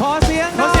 ขอเสียงน่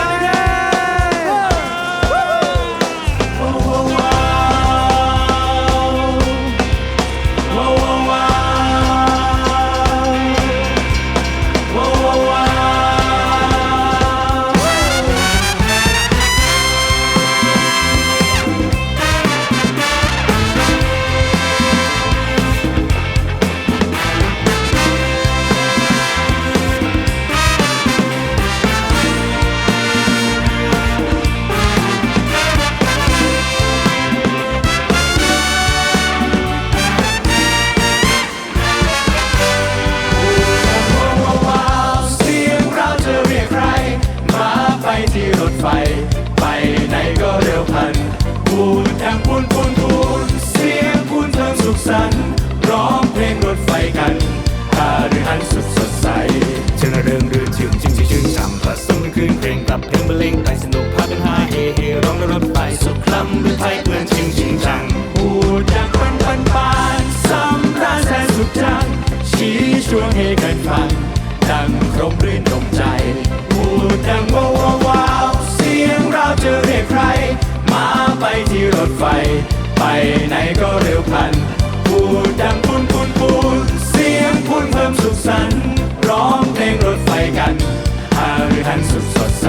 ดังพูนพูนพูนเสียงพูนเทิงสุขสันต์ร้องเพลงรถไฟกันพาหรือหันสุดสดใสเชิงเริงรื่นชื่นจริงจริงชื่นช่ำผสมกันคืนเพลงกลับเพลงบรรเลงไปสนุกพากันฮาเฮเฮร้องรถไฟสุขคล้ำด้วยไทยเพื่อนชิงชิงชังพูดดังปันปันปานสำราญแสนสุขจังชี้ชวนให้กันฟังดังครมรื่นตรงใจพูดดังว้าวว้าวเสียงเราจะเรียกใคร ที่รถไฟ ไปไหนก็เร็วพันพูดดังปุนปุนปุนเสียงพูนเพิ่มสุขสันต์ร้องเพลงรถไฟกันหาหรือหันสุดสดใส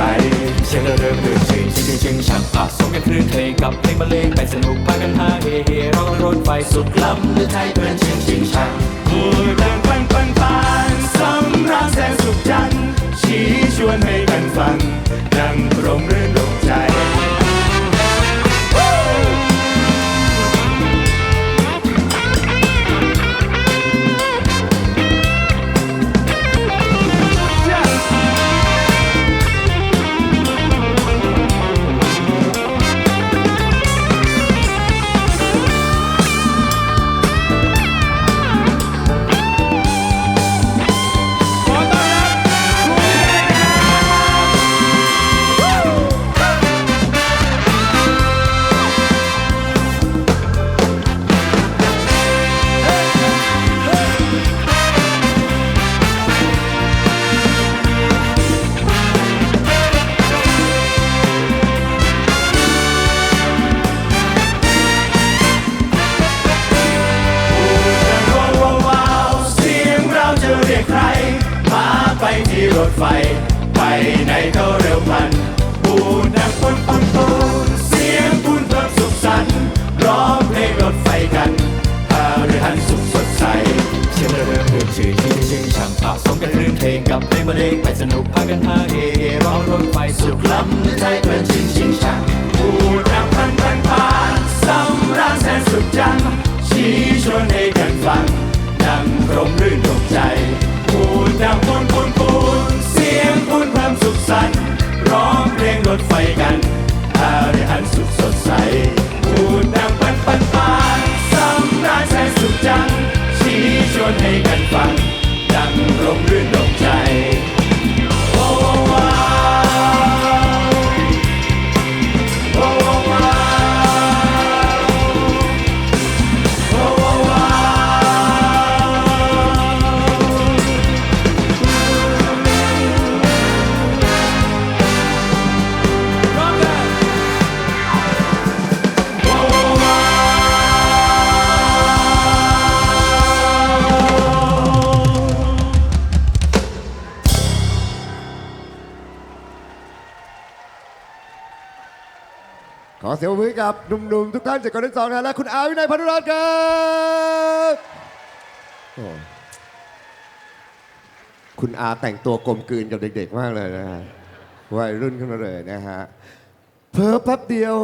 เชิงระเริงรื่นชื่นจริงจริงชื่นช่ำผสมกันคืนเพลงกับเพลงบรรเลงไปสนุกพากันฮาเฮเฮร้องรถไฟสุขล้ำด้วยไทยเพื่อนชิงชิงชังพูดดัง งรื่อชื่นจริงจริงชื่นช่ำผสมกันคืนเพลงกับเพลงบรรเลงไปสนุกพากันฮาเฮเฮร้องรถไฟสุขล้ำใจเพลินชิงชิงช อเสียงปรบมือให้กับหนุ่มๆทุกท่านจากกองทัพสองนะและคุณอาวินัยพันธุรัตน์ครับโอ้คุณอาแต่งตัวกลมกลืนกับเด็กๆมากเลยนะฮะวัยรุ่นขึ้นมาเลยนะฮะเพอแป๊บเดียว